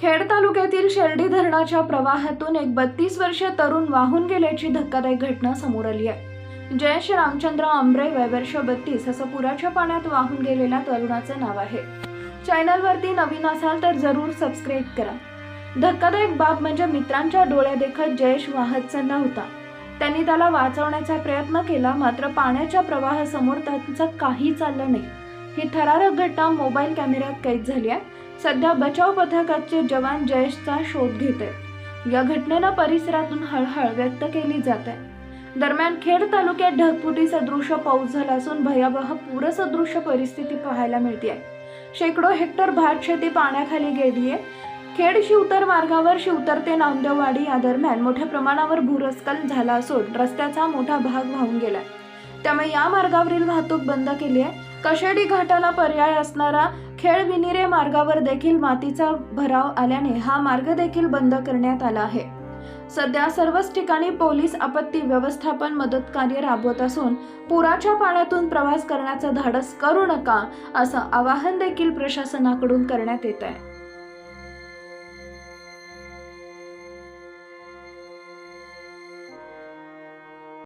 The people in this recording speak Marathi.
खेड तालुक्यातील शेर्डी धरणाच्या प्रवाहातून एक बत्तीस वर्षीय तरुण वाहून गेल्याची धक्कादायक घटना समोर आली आहे. जयेश रामचंद्र आंबरे वय वर्ष बत्तीस असं पुराच्या पाण्यात वाहून गेलेल्या तरुणाचं नाव आहे. चॅनलवरती नवीन असाल तर जरूर सबस्क्राईब करा. धक्कादायक बाब म्हणजे मित्रांच्या डोळ्यादेखत जयेश वाहतचा नव्हता. त्यांनी त्याला वाचवण्याचा प्रयत्न केला मात्र पाण्याच्या प्रवाहासमोर त्यांचं काही चाललं नाही. ही थरारक घटना मोबाईल कॅमेऱ्यात कैद झाली आहे. सध्या बचाव पथकाचे जवान जयेशचा शोध घेत. आहेत या घटनेनं परिसरातून हळहळ व्यक्त केली जात. आहे दरम्यान खेड तालुक्यात ढगफुटी सदृश पाऊस झाला असून भयावह पूरसदृश परिस्थिती पाहायला मिळते आहे शेकडो हेक्टर भात शेती पाण्याखाली गेली आहे खेड शिवतर मार्गावर शिवतर ते नामदेववाडी या दरम्यान मोठ्या प्रमाणावर भूरस्खलन झाला असून रस्त्याचा मोठा भाग वाहून गेला त्यामुळे या मार्गावरील वाहतूक बंद केली आहे कशेडी घाटाला पर्याय असणारा खेळ विनिरे मार्गावर देखील मातीचा भराव आल्याने हा मार्ग देखील बंद करण्यात आला आहे. सध्या सर्वच ठिकाणी पोलीस आपत्ती व्यवस्थापन मदत कार्य राबवत असून पुराच्या पाण्यातून प्रवास करण्याचा धाडस करू नका असं आवाहन देखील प्रशासनाकडून करण्यात येत आहे.